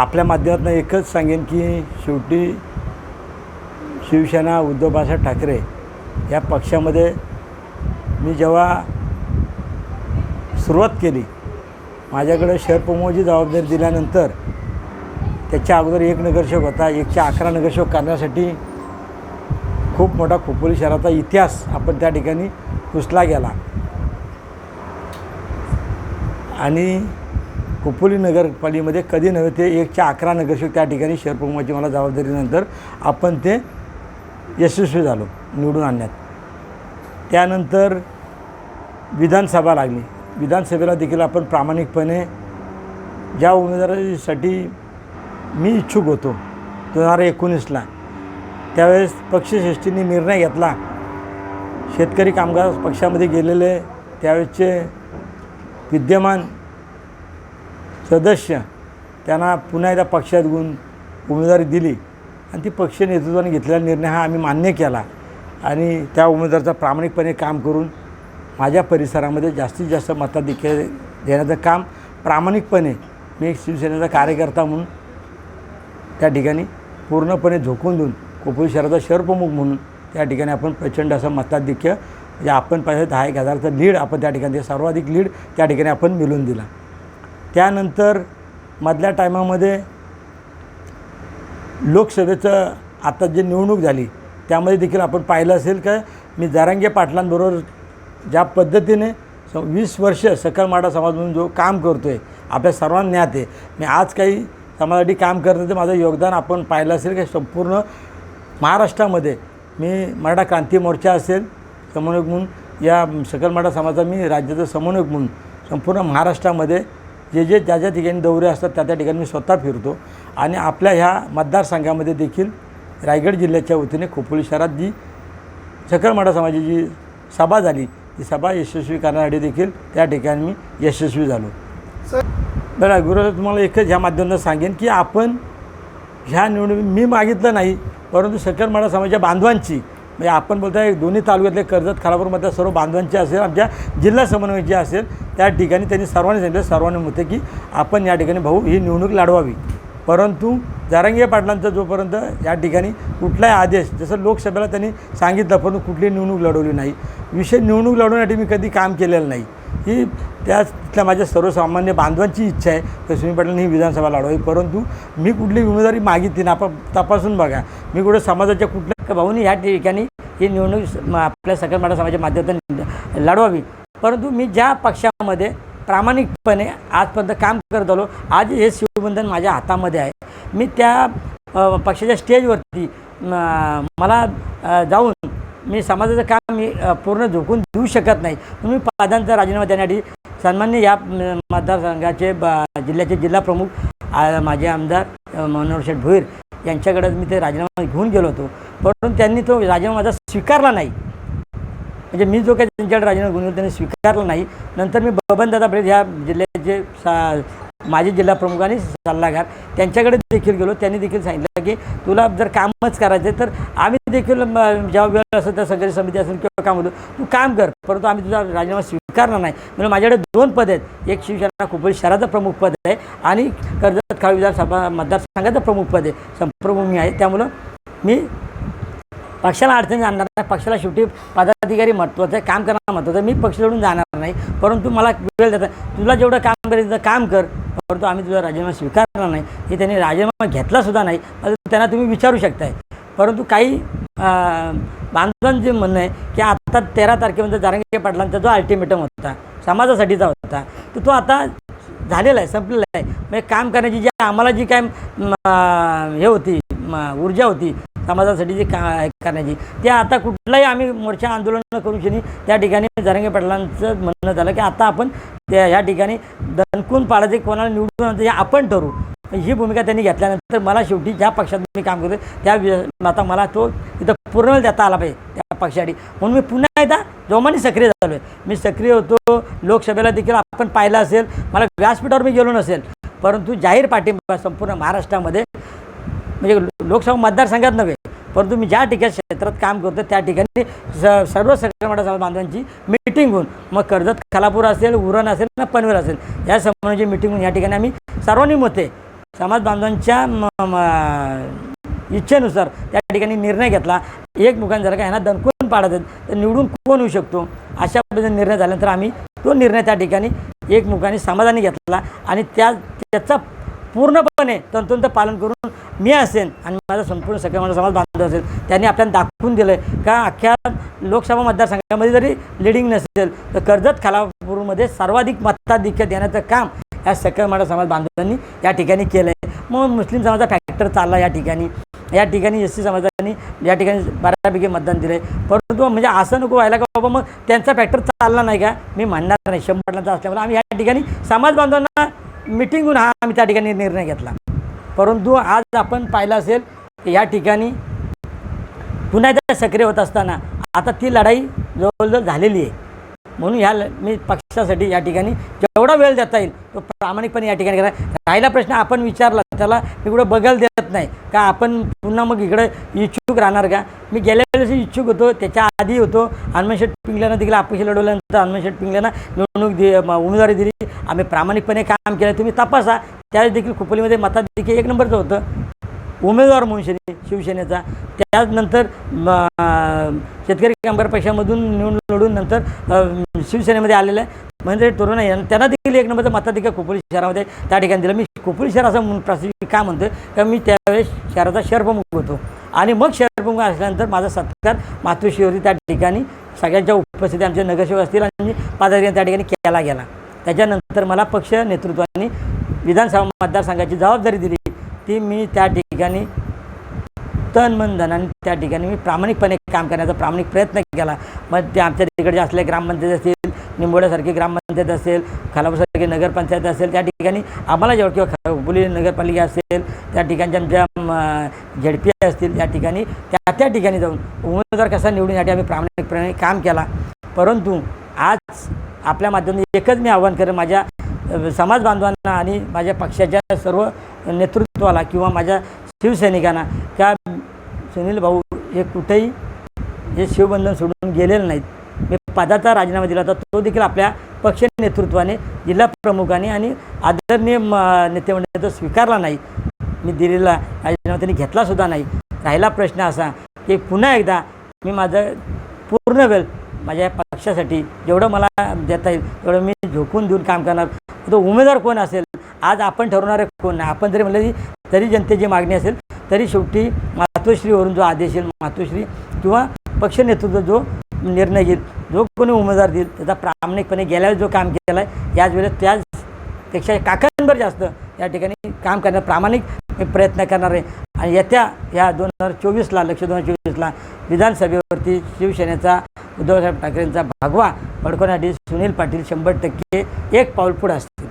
आपल्या माध्यमातून एकच सांगेन की शेवटी शिवसेना उद्धव बाळासाहेब ठाकरे या पक्षामध्ये मी जेव्हा सुरुवात केली माझ्याकडे शहर जबाबदारी दिल्यानंतर त्याच्या अगोदर एक नगरसेवक होता एकशे अकरा नगरसेवक करण्यासाठी खूप मोठा खोपोली शहराचा इतिहास आपण त्या ठिकाणी पुसला गेला. आणि कुपोली नगरपालिकेमध्ये कधी नव्हे ते एकशे अकरा नगरसेवक त्या ठिकाणी शहरप्रमुखाची मला जबाबदारीनंतर आपण ते यशस्वी झालो निवडून आणण्यात. त्यानंतर विधानसभा लागली. विधानसभेला देखील आपण प्रामाणिकपणे ज्या उमेदवारासाठी मी इच्छुक होतो दोन हजार एकोणीसला त्यावेळेस पक्षश्रेष्ठींनी निर्णय घेतला. शेतकरी कामगार पक्षामध्ये गेलेले त्यावेळेसचे विद्यमान सदस्य त्यांना पुन्हा एकदा पक्षात घेऊन उमेदवारी दिली. आणि ती पक्ष नेतृत्वाने घेतलेला निर्णय हा आम्ही मान्य केला. आणि त्या उमेदवाराचा प्रामाणिकपणे काम करून माझ्या परिसरामध्ये जास्तीत जास्त मताधिक्य देण्याचं काम प्रामाणिकपणे मी एक शिवसेनेचा कार्यकर्ता म्हणून त्या ठिकाणी पूर्णपणे झोकून देऊन कोपरी शहराचा शहरप्रमुख म्हणून त्या ठिकाणी आपण प्रचंड असं मताधिक्य म्हणजे आपण पाहिजे दहा एक हजारचं लीड आपण त्या ठिकाणी सर्वाधिक लीड त्या ठिकाणी आपण मिळवून दिला. त्यानंतर मधल्या टायमामध्ये लोकसभेचं आता जे निवडणूक झाली त्यामध्ये देखील आपण पाहिलं असेल का मी जारांगे पाटलांबरोबर ज्या पद्धतीने स वीस वर्ष सकलमाडा समाज म्हणून जो काम करतो आहे आपल्या सर्वांना ज्ञात आहे. मी आज काही समाजासाठी काम करतं ते माझं योगदान आपण पाहिलं असेल की संपूर्ण महाराष्ट्रामध्ये मी मराठा क्रांती मोर्चा असेल समन्वयक म्हणून या सकल मराठा समाजाचा मी राज्याचं समन्वयक म्हणून संपूर्ण महाराष्ट्रामध्ये जे जे ज्या ज्या ठिकाणी दौरे असतात त्या त्या ठिकाणी मी स्वतः फिरतो. आणि आपल्या ह्या मतदारसंघामध्ये देखील रायगड जिल्ह्याच्या वतीने खोपोली शहरात जी सकल समाजाची जी सभा झाली ती सभा यशस्वी करण्यासाठी देखील त्या ठिकाणी मी यशस्वी झालो. बरं गुरु तुम्हाला एकच ह्या माध्यमातून सांगेन की आपण ह्या निवडणूक मी मागितलं नाही परंतु सकरमाडा समाजाच्या बांधवांची म्हणजे आपण बोलताय दोन्ही तालुक्यातले कर्जत खालापूरमधल्या सर्व बांधवांचे असेल आमच्या जिल्हा समन्वय जे असेल त्या ठिकाणी त्यांनी सर्वांनी सांगितलं सर्वांनी म्हणते की आपण या ठिकाणी भाऊ ही निवडणूक लढवावी. परंतु जारंगे पाटलांचा जोपर्यंत या ठिकाणी कुठलाही आदेश जसं लोकसभेला त्यांनी सांगितलं परंतु कुठलीही निवडणूक लढवली नाही. विषय निवडणूक लढवण्यासाठी मी कधी काम केलेलं नाही. ही त्या तिथल्या माझ्या सर्वसामान्य बांधवांची इच्छा आहे तर सुनील पाटलांनी ही विधानसभा लढवावी. परंतु मी कुठली उमेदवारी मागितली ना आपण तपासून बघा. मी कुठे समाजाच्या कुठल्या भाऊनी या ठिकाणी ही निवडणूक आपल्या सकल मराठा समाजाच्या माध्यमातून लढवावी. परंतु मी ज्या पक्षामध्ये प्रामाणिकपणे आजपर्यंत काम करत आलो आज हे शिवबंधन माझ्या हातामध्ये आहे. मी त्या पक्षाच्या स्टेजवरती मला जाऊन मी समाजाचं काम मी पूर्ण झोकून देऊ शकत नाही. तुम्ही मी राजीनामा देण्यासाठी सन्मान्य या मतदारसंघाचे ब जिल्ह्याचे जिल्हा प्रमुख माझे आमदार मनोहर शेठ भोईर यांच्याकडे मी ते राजीनामा घेऊन गेलो होतो. परंतु त्यांनी तो राजीनामा माझा स्वीकारला नाही. म्हणजे मी जो काही त्यांच्याकडे राजीनामा घेऊन गेलो त्यांनी स्वीकारला नाही. नंतर मी बबनदादा ब्रेड ह्या जिल्ह्याचे सा माझे जिल्हा प्रमुखाने सल्लागार त्यांच्याकडे देखील गेलो. त्यांनी देखील सांगितलं की तुला जर कामच करायचं आहे तर आम्ही देखील जेव्हा वेळ असेल त्या सगळी समिती असेल किंवा काम होतो तू काम कर. परंतु आम्ही तुझा राजीनामा स्वीकारणार नाही. म्हणजे माझ्याकडे दोन पद आहेत. एक शिवसेना खोपोली शहराचं प्रमुख पद आहे आणि कर्जत खाव विधानसभा मतदारसंघाचं प्रमुख पद आहे. संप्रमुख मी आहे. त्यामुळं मी पक्षाला अडचणी आणणार नाही. पक्षाला शेवटी पदाधिकारी महत्त्वाचं आहे. काम करणं महत्त्वाचं आहे. मी पक्ष सोडून जाणार नाही. परंतु मला वेळ देतात तुला जेवढं काम करायचं काम कर. परंतु आम्ही तुझा राजीनामा स्वीकारला नाही हे त्यांनी राजीनामा घेतलासुद्धा नाही त्यांना तुम्ही विचारू शकताय. परंतु काही बांधवांचे म्हणणं आहे की आता तेरा तारखेपर्यंत जारंगे पाटलांचा जो अल्टिमेटम होता समाजासाठीचा होता तर तो आता झालेला आहे संपलेला आहे. म्हणजे काम करण्याची जी आम्हाला जी काय हे होती ऊर्जा होती समाजासाठी जी का करण्याची ते आता कुठलाही आम्ही मोर्चा आंदोलन करू शनी त्या ठिकाणी जारंगे पाटलांचं म्हणणं झालं की आता आपण त्या ह्या ठिकाणी दणकून पाडायचे कोणाला निवडून हे आपण ठरू ही भूमिका त्यांनी घेतल्यानंतर मला शेवटी ज्या पक्षात मी काम करतो त्या आता मला तो इथं पूर्ण देता आला पाहिजे त्या पक्षासाठी. म्हणून मी पुन्हा एकदा जोमाने सक्रिय झालो आहे मी सक्रिय होतो. लोकसभेला देखील आपण पाहिलं असेल. मला व्यासपीठावर मी गेलो नसेल. परंतु जाहीर पाठिंबा संपूर्ण महाराष्ट्रामध्ये म्हणजे लोकसभा मतदारसंघात नव्हे परंतु मी ज्या ठिकाणी क्षेत्रात काम करतो त्या ठिकाणी स सर्व सगळ्या बांधवांची मिटिंग होऊन मग कर्जत खालापूर असेल उरण असेल ना पनवेल असेल या संबंधाची मिटिंग होऊन या ठिकाणी आम्ही सर्वांनी मते समाज बांधवांच्या इच्छेनुसार त्या ठिकाणी निर्णय घेतला. एक जर का ह्यांना दणकून पाडत तर निवडून कोण होऊ शकतो? अशा पद्धतीने निर्णय झाल्यानंतर आम्ही तो निर्णय त्या ठिकाणी एकमुखाने समाधानी घेतला आणि त्या त्याचा पूर्णपणे तंतुंत पालन करून मी असेन आणि माझा संपूर्ण सगळ्या माझा समाज बांधव असेल त्यांनी आपल्याला दाखवून दिलं आहे का अख्ख्या लोकसभा मतदारसंघामध्ये जरी लिडिंग नसेल तर कर्जत खालापूरमध्ये सर्वाधिक मताधिक्य देण्याचं काम या सकल मराठा समाज बांधवांनी या ठिकाणी केलं आहे मग मुस्लिम समाजाचा फॅक्टर चालला या ठिकाणी. या ठिकाणी एस सी समाजाने या ठिकाणी बऱ्यापैकी मतदान दिलं आहे परंतु म्हणजे असं नको व्हायला का बाबा मग त्यांचा फॅक्टर चालला नाही का? मी म्हणणार नाही. शंभर असल्यामुळे आम्ही या ठिकाणी समाज बांधवांना मिटिंगून हा आम्ही त्या ठिकाणी निर्णय घेतला. परंतु आज आपण पाहिलं असेल की या ठिकाणी पुन्हा एकदा सक्रिय होत असताना आता ती लढाई जवळजवळ झालेली आहे. म्हणून ह्या मी पक्षासाठी या ठिकाणी जेवढा वेळ देता येईल तो प्रामाणिकपणे या ठिकाणी करा. राहिला प्रश्न आपण विचारला त्याला मी कुठं बघायला देत नाही. का आपण पुन्हा मग इकडे इच्छुक राहणार का? मी गेल्या वेळेस इच्छुक होतो त्याच्या आधी होतो. हनुमानशेठ पिंगल्यानं देखील अपक्ष लढवल्यानंतर हनुमानशेठ पिंगल्यानं निवडणूक दि उमेदवारी दिली. आम्ही प्रामाणिकपणे काम केलं. तुम्ही तपासा. त्यावेळेस देखील खोपोलीमध्ये देखील एक नंबरचं होतं. उमेदवार म्हणून शनी शिवसेनेचा. त्यानंतर म, शेतकरी कामगार पक्षामधून निवडून लढून नंतर शिवसेनेमध्ये आलेलं आहे म्हणजे तरुण आहे आणि त्यांना देखील एक नंबरचं मताधिकार खोपोली शहरामध्ये त्या ठिकाणी दिलं. मी खोपोली शहर असं म्हणून प्रासिद्ध का म्हणतो का मी त्यावेळेस शहराचा शहरप्रमुख होतो. आणि मग शहरप्रमुख असल्यानंतर माझा सत्कार मातृश्रीवरती त्या ठिकाणी सगळ्यांच्या उपस्थिती आमचे नगरसेवक असतील आणि पादाधिकारी त्या ठिकाणी केला गेला. त्याच्यानंतर मला पक्ष नेतृत्वाने विधानसभा मतदारसंघाची जबाबदारी दिली. ती मी त्या ठिकाणी ठिकाणी तन मन धनाने त्या ठिकाणी मी प्रामाणिकपणे काम करण्याचा प्रामाणिक प्रयत्न केला. मग ते आमच्या तिकडे असले ग्रामपंचायत असतील निंबोड्यासारखी ग्रामपंचायत असेल खालापूरसारखी नगरपंचायत असेल त्या ठिकाणी आम्हाला जेवढं किंवा खळबुली नगरपालिका असेल त्या ठिकाणच्या आमच्या झेडपी असतील त्या ठिकाणी त्या त्या ठिकाणी जाऊन उमेदवार कसा निवडण्यासाठी आम्ही प्रामाणिकपणे काम केला. परंतु आज आपल्या माध्यमातून एकच मी आव्हान करेन माझ्या समाज बांधवांना आणि माझ्या पक्षाच्या सर्व नेतृत्वाला किंवा माझ्या शिवसैनिकांना का सुनील भाऊ हे कुठेही हे शिवबंधन सोडून गेलेले नाहीत. मी पदाचा राजीनामा दिला होता तो देखील आपल्या पक्ष नेतृत्वाने जिल्हा प्रमुखाने आणि आदरणीय म नेतेमंडळाचा स्वीकारला नाही. मी दिलेला राजीनामा त्यांनी घेतलासुद्धा नाही. राहिला प्रश्न असा की पुन्हा एकदा मी माझं पूर्ण वेळ माझ्या पक्षासाठी जेवढं मला देता येईल तेवढं मी झोकून देऊन काम करणार. तो उमेदवार कोण असेल? आज आपण ठरवणारे कोण नाही. आपण जरी म्हणलं की तरी जनतेची मागणी असेल तरी शेवटी मातोश्रीवरून जो आदेश येईल मातोश्री किंवा पक्ष नेतृत्व जो निर्णय घेईल जो कोणी उमेदवार देईल त्याचा प्रामाणिकपणे गेल्यावर जो काम केला आहे याच वेळेस त्याचपेक्षा काकांवर जास्त या ठिकाणी काम करण्यात प्रामाणिक मी प्रयत्न करणार आहे. आणि येत्या या दोन हजार चोवीसला लक्ष दोन हजार चोवीसला विधानसभेवरती शिवसेनेचा उद्धवसाहेब ठाकरेंचा भागवा फडकवण्यासाठी सुनील पाटील शंभर टक्के एक पाऊल पुढे असतील.